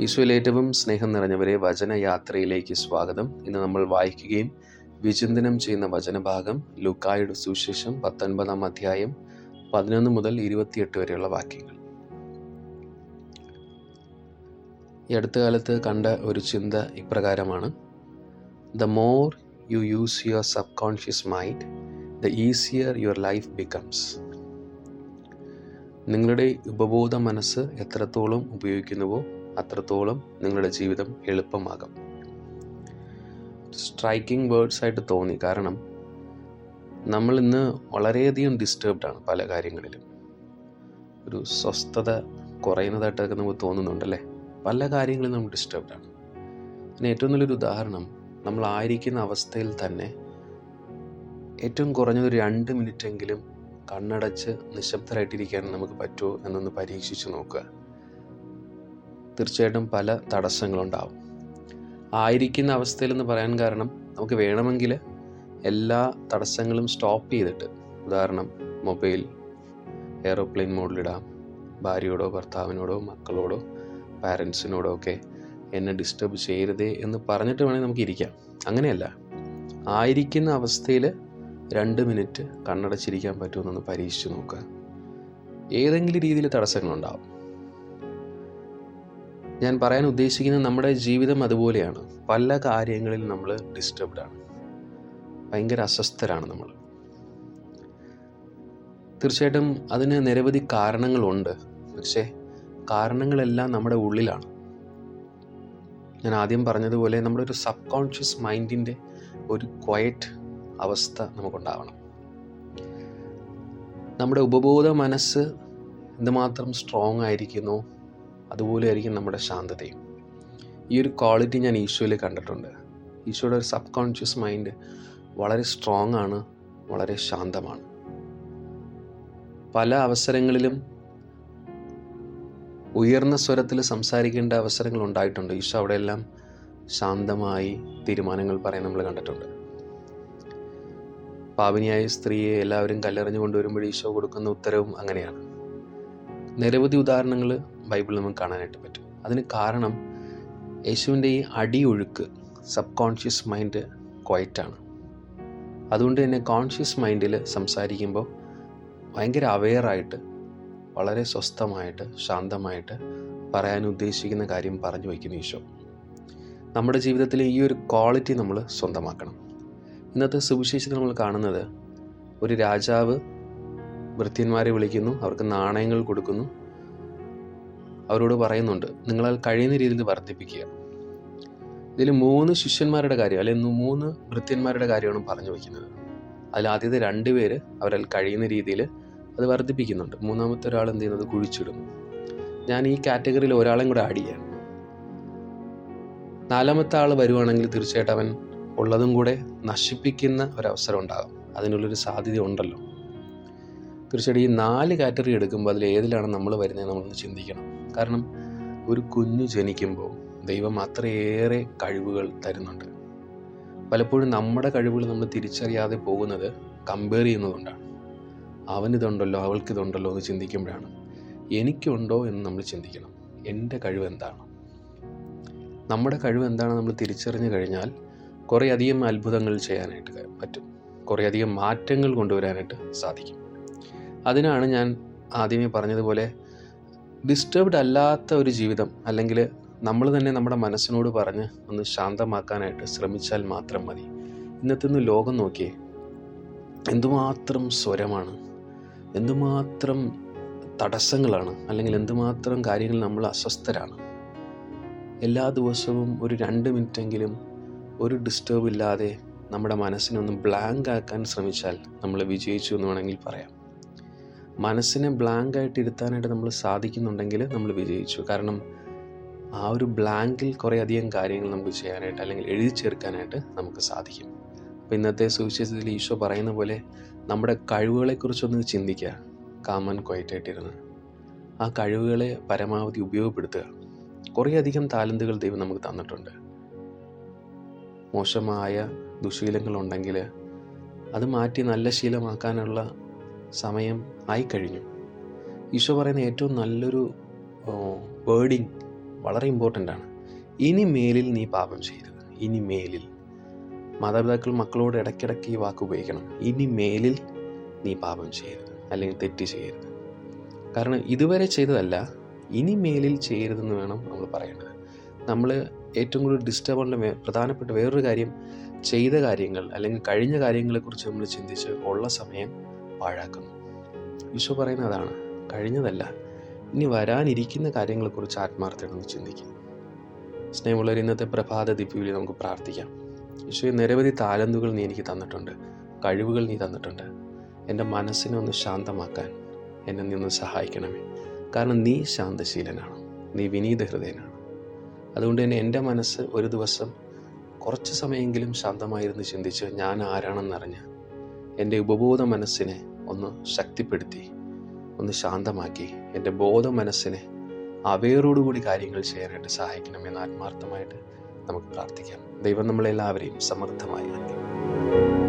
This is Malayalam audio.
ഈശോയിൽ ഏറ്റവും സ്നേഹം നിറഞ്ഞവരെ വചനയാത്രയിലേക്ക് സ്വാഗതം. ഇന്ന് നമ്മൾ വായിക്കുകയും വിചിന്തനം ചെയ്യുന്ന വചനഭാഗം ലുക്കായുടെ സുശേഷം പത്തൊൻപതാം അധ്യായം പതിനൊന്ന് മുതൽ ഇരുപത്തിയെട്ട് വരെയുള്ള വാക്യങ്ങൾ. ഈ അടുത്ത കാലത്ത് കണ്ട ഒരു ചിന്ത ഇപ്രകാരമാണ്. The more you use your subconscious mind the easier your life becomes നിങ്ങളുടെ ഉപബോധ മനസ്സ് എത്രത്തോളം ഉപയോഗിക്കുന്നുവോ അത്രത്തോളം നിങ്ങളുടെ ജീവിതം എളുപ്പമാകും. സ്ട്രൈക്കിംഗ് വേർഡ്സ് ആയിട്ട് തോന്നി. കാരണം നമ്മൾ ഇന്ന് വളരെയധികം ഡിസ്റ്റർബ്ഡ് ആണ് പല കാര്യങ്ങളിലും. ഒരു സ്വസ്ഥത കുറയുന്നതായിട്ടൊക്കെ നമുക്ക് തോന്നുന്നുണ്ടല്ലേ? പല കാര്യങ്ങളിലും നമ്മൾ ഡിസ്റ്റർബ്ഡ് ആണ്. പിന്നെ ഏറ്റവും നല്ലൊരു ഉദാഹരണം നമ്മൾ ആയിരിക്കുന്ന അവസ്ഥയിൽ തന്നെ ഏറ്റവും കുറഞ്ഞത് രണ്ട് മിനിറ്റെങ്കിലും കണ്ണടച്ച് നിശബ്ദരായിട്ടിരിക്കാൻ നമുക്ക് പറ്റുമോ എന്നൊന്ന് പരീക്ഷിച്ച് നോക്കുക. തീർച്ചയായിട്ടും പല തടസ്സങ്ങളുണ്ടാവും. ആയിരിക്കുന്ന അവസ്ഥയിലെന്ന് പറയാൻ കാരണം നമുക്ക് വേണമെങ്കിൽ എല്ലാ തടസ്സങ്ങളും സ്റ്റോപ്പ് ചെയ്തിട്ട് ഉദാഹരണം മൊബൈൽ എയറോപ്ലെയിൻ മോഡിലിടാം ഭാര്യയോടോ ഭർത്താവിനോടോ മക്കളോടോ പാരൻസിനോടോ ഒക്കെ എന്നെ ഡിസ്റ്റർബ് ചെയ്യരുതേ എന്ന് പറഞ്ഞിട്ട് വേണമെങ്കിൽ നമുക്ക് ഇരിക്കാം. അങ്ങനെയല്ല. ആയിരിക്കുന്ന അവസ്ഥയിൽ രണ്ട് മിനിറ്റ് കണ്ണടച്ചിരിക്കാൻ പറ്റുമെന്നൊന്ന് പരീക്ഷിച്ച് നോക്കുക. ഏതെങ്കിലും രീതിയിൽ തടസ്സങ്ങളുണ്ടാവും. ഞാൻ പറയാൻ ഉദ്ദേശിക്കുന്നത് നമ്മുടെ ജീവിതം അതുപോലെയാണ്. പല കാര്യങ്ങളിൽ നമ്മൾ ഡിസ്റ്റർബ്ഡ് ആണ്. ഭയങ്കര അസ്വസ്ഥരാണ് നമ്മൾ. തീർച്ചയായിട്ടും അതിന് നിരവധി കാരണങ്ങളുണ്ട്. പക്ഷേ കാരണങ്ങളെല്ലാം നമ്മുടെ ഉള്ളിലാണ്. ഞാൻ ആദ്യം പറഞ്ഞതുപോലെ നമ്മുടെ ഒരു സബ് കോൺഷ്യസ് മൈൻഡിന്റെ ഒരു ക്വയറ്റ് അവസ്ഥ നമുക്കുണ്ടാവണം. നമ്മുടെ ഉപബോധ മനസ്സ് എന്തുമാത്രം സ്ട്രോങ് ആയിരിക്കുന്നോ? അതുപോലെ ആയിരിക്കും നമ്മുടെ ശാന്തതയും. ഈ ഒരു ക്വാളിറ്റി ഞാൻ ഈശോയിൽ കണ്ടിട്ടുണ്ട്. ഈശോയുടെ ഒരു സബ് കോൺഷ്യസ് മൈൻഡ് വളരെ സ്ട്രോങ് ആണ് വളരെ ശാന്തമാണ്. പല അവസരങ്ങളിലും ഉയർന്ന സ്വരത്തിൽ സംസാരിക്കേണ്ട അവസരങ്ങൾ ഉണ്ടായിട്ടുണ്ട്. ഈശോ അവിടെയെല്ലാം ശാന്തമായി തീരുമാനങ്ങൾ പറയാൻ നമ്മൾ കണ്ടിട്ടുണ്ട്. പാപിനിയായ സ്ത്രീയെ എല്ലാവരും കല്ലെറിഞ്ഞു കൊണ്ടുവരുമ്പോൾ ഈശോ കൊടുക്കുന്ന ഉത്തരവും അങ്ങനെയാണ്. നിരവധി ഉദാഹരണങ്ങൾ ബൈബിളിൽ നമുക്ക് കാണാനായിട്ട് പറ്റും. അതിന് കാരണം യേശുവിന്റെ ഈ അടിയൊഴുക്ക് സബ് കോൺഷ്യസ് മൈൻഡ് ക്വയറ്റാണ് അതുകൊണ്ട് തന്നെ കോൺഷ്യസ് മൈൻഡിൽ സംസാരിക്കുമ്പോൾ ഭയങ്കര അവെയറായിട്ട് വളരെ സ്വസ്ഥമായിട്ട് ശാന്തമായിട്ട് പറയാൻ ഉദ്ദേശിക്കുന്ന കാര്യം പറഞ്ഞു വയ്ക്കുന്നു ഈശോ. നമ്മുടെ ജീവിതത്തിൽ ഈ ഒരു ക്വാളിറ്റി നമ്മൾ സ്വന്തമാക്കണം. ഇന്നത്തെ സുവിശേഷത്തിൽ നമ്മൾ കാണുന്നത് ഒരു രാജാവ് വൃത്യന്മാരെ വിളിക്കുന്നു അവർക്ക് നാണയങ്ങൾ കൊടുക്കുന്നു അവരോട് പറയുന്നുണ്ട് നിങ്ങളാൽ കഴിയുന്ന രീതിയിൽ വർദ്ധിപ്പിക്കുക. ഇതിൽ മൂന്ന് ശിഷ്യന്മാരുടെ കാര്യം അല്ലെങ്കിൽ മൂന്ന് ഭൃത്യന്മാരുടെ കാര്യമാണ് പറഞ്ഞു വയ്ക്കുന്നത്. അതിൽ ആദ്യത്തെ രണ്ട് പേര് അവരാൽ കഴിയുന്ന രീതിയിൽ അത് വർദ്ധിപ്പിക്കുന്നുണ്ട്. മൂന്നാമത്തെ ഒരാൾ എന്ത് ചെയ്യുന്നത് കുഴിച്ചിടും ഞാൻ ഈ കാറ്റഗറിയിൽ ഒരാളും കൂടെ ആഡ് ചെയ്യാം. നാലാമത്തെ ആൾ വരുവാണെങ്കിൽ തീർച്ചയായിട്ടും അവൻ ഉള്ളതും കൂടെ നശിപ്പിക്കുന്ന ഒരവസരം ഉണ്ടാകും. അതിനുള്ളൊരു സാധ്യത ഉണ്ടല്ലോ. തീർച്ചയായിട്ടും ഈ നാല് കാറ്റഗറി എടുക്കുമ്പോൾ അതിൽ ഏതിലാണ് നമ്മൾ വരുന്നത് നമ്മളൊന്ന് ചിന്തിക്കണം. കാരണം ഒരു കുഞ്ഞു ജനിക്കുമ്പോൾ ദൈവം അത്രയേറെ കഴിവുകൾ തരുന്നുണ്ട്. പലപ്പോഴും നമ്മുടെ കഴിവുകൾ നമ്മൾ തിരിച്ചറിയാതെ പോകുന്നത് കമ്പയർ ചെയ്യുന്നതുകൊണ്ടാണ്. അവനിതുണ്ടല്ലോ അവൾക്കിതുണ്ടല്ലോ എന്ന് ചിന്തിക്കുമ്പോഴാണ്. എനിക്കുണ്ടോ എന്ന് നമ്മൾ ചിന്തിക്കണം. എന്റെ കഴിവ് എന്താണ്? നമ്മുടെ കഴിവ് എന്താണെന്ന് നമ്മൾ തിരിച്ചറിഞ്ഞു കഴിഞ്ഞാൽ കുറേയധികം അത്ഭുതങ്ങൾ ചെയ്യാനായിട്ട് പറ്റും. കുറേയധികം മാറ്റങ്ങൾ കൊണ്ടുവരാനായിട്ട് സാധിക്കും. അതിനാണ് ഞാൻ ആദ്യമേ പറഞ്ഞതുപോലെ ഡിസ്റ്റർബ്ഡ് അല്ലാത്ത ഒരു ജീവിതം അല്ലെങ്കിൽ നമ്മൾ തന്നെ നമ്മുടെ മനസ്സിനോട് പറഞ്ഞ് ഒന്ന് ശാന്തമാക്കാനായിട്ട് ശ്രമിച്ചാൽ മാത്രം മതി. ഇന്നത്തെ ഒന്ന് ലോകം നോക്കിയേ എന്തുമാത്രം സ്വരമാണ് എന്തുമാത്രം തടസ്സങ്ങളാണ് അല്ലെങ്കിൽ എന്തുമാത്രം കാര്യങ്ങൾ നമ്മൾ അസ്വസ്ഥരാണ്. എല്ലാ ദിവസവും ഒരു രണ്ട് മിനിറ്റെങ്കിലും ഒരു ഡിസ്റ്റർബ് ഇല്ലാതെ നമ്മുടെ മനസ്സിനൊന്ന് ബ്ലാങ്ക് ആക്കാൻ ശ്രമിച്ചാൽ നമ്മൾ വിജയിച്ചു എന്ന് വേണമെങ്കിൽ പറയാം. മനസ്സിനെ ബ്ലാങ്ക് ആയിട്ട് ഇരുത്താനായിട്ട് നമ്മൾ സാധിക്കുന്നുണ്ടെങ്കിൽ നമ്മൾ വിജയിച്ചു. കാരണം ആ ഒരു ബ്ലാങ്കിൽ കുറേ അധികം കാര്യങ്ങൾ നമുക്ക് ചെയ്യാനായിട്ട് അല്ലെങ്കിൽ എഴുതി ചേർക്കാനായിട്ട് നമുക്ക് സാധിക്കും. അപ്പോൾ ഇന്നത്തെ സുവിശേഷത്തിൽ ഈശോ പറയുന്ന പോലെ നമ്മുടെ കഴിവുകളെക്കുറിച്ചൊന്ന് ചിന്തിക്കുക. കാമൻ ക്വയറ്റായിട്ടിരുന്ന് ആ കഴിവുകളെ പരമാവധി ഉപയോഗപ്പെടുത്തുക. കുറേയധികം താലന്തുകൾ ദൈവം നമുക്ക് തന്നിട്ടുണ്ട്. മോശമായ ദുശീലങ്ങളുണ്ടെങ്കിൽ അത് മാറ്റി നല്ല ശീലമാക്കാനുള്ള സമയം ആയിക്കഴിഞ്ഞു. ഈശോ പറയുന്ന ഏറ്റവും നല്ലൊരു വേർഡിങ് വളരെ ഇമ്പോർട്ടന്റ് ആണ്. ഇനി മേലിൽ നീ പാപം ചെയ്യരുത്. ഇനി മേലിൽ. മാതാപിതാക്കൾ മക്കളോട് ഇടയ്ക്കിടയ്ക്ക് ഈ വാക്ക് ഉപയോഗിക്കണം. ഇനി മേലിൽ നീ പാപം ചെയ്യരുത്. അല്ലെങ്കിൽ തെറ്റ് ചെയ്യരുത്. കാരണം ഇതുവരെ ചെയ്തതല്ല ഇനി മേലിൽ ചെയ്യരുതെന്ന് വേണം നമ്മൾ പറയേണ്ടത്. നമ്മൾ ഏറ്റവും കൂടുതൽ ഡിസ്റ്റർബ് ഉള്ള പ്രധാനപ്പെട്ട വേറൊരു കാര്യം ചെയ്ത കാര്യങ്ങൾ അല്ലെങ്കിൽ കഴിഞ്ഞ കാര്യങ്ങളെക്കുറിച്ച് നമ്മൾ ചിന്തിച്ച് ഉള്ള സമയം പാഴാക്കുന്നു. ഈശോ പറയുന്നത് അതാണ്. കഴിഞ്ഞതല്ല. ഇനി വരാനിരിക്കുന്ന കാര്യങ്ങളെക്കുറിച്ച് ആത്മാർത്ഥമായിട്ടൊന്ന് ചിന്തിക്കും. സ്നേഹമുള്ളവർ ഇന്നത്തെ പ്രഭാത ദിവ്യവിളി നമുക്ക് പ്രാർത്ഥിക്കാം. ഈശോയെ നിരവധി താലന്തുകൾ നീ എനിക്ക് തന്നിട്ടുണ്ട്. കഴിവുകൾ നീ തന്നിട്ടുണ്ട്. എന്റെ മനസ്സിനെ ഒന്ന് ശാന്തമാക്കാൻ എന്നെ നീ ഒന്ന് സഹായിക്കണമേ. കാരണം നീ ശാന്തശീലനാണ്. നീ വിനീത ഹൃദയനാണ്. അതുകൊണ്ട് തന്നെ എന്റെ മനസ്സ് ഒരു ദിവസം കുറച്ച് സമയമെങ്കിലും ശാന്തമായിരുന്നു ചിന്തിച്ച് ഞാൻ ആരാണെന്നറിഞ്ഞ് എന്റെ ഉപബോധ മനസ്സിനെ ഒന്ന് ശക്തിപ്പെടുത്തി ഒന്ന് ശാന്തമാക്കി എന്റെ ബോധ മനസ്സിനെ അവയറോടുകൂടി കാര്യങ്ങൾ ചെയ്യാനായിട്ട് സഹായിക്കണമെന്ന് ആത്മാർത്ഥമായിട്ട് നമുക്ക് പ്രാർത്ഥിക്കാം. ദൈവം നമ്മളെല്ലാവരെയും സമൃദ്ധമായി നൽകി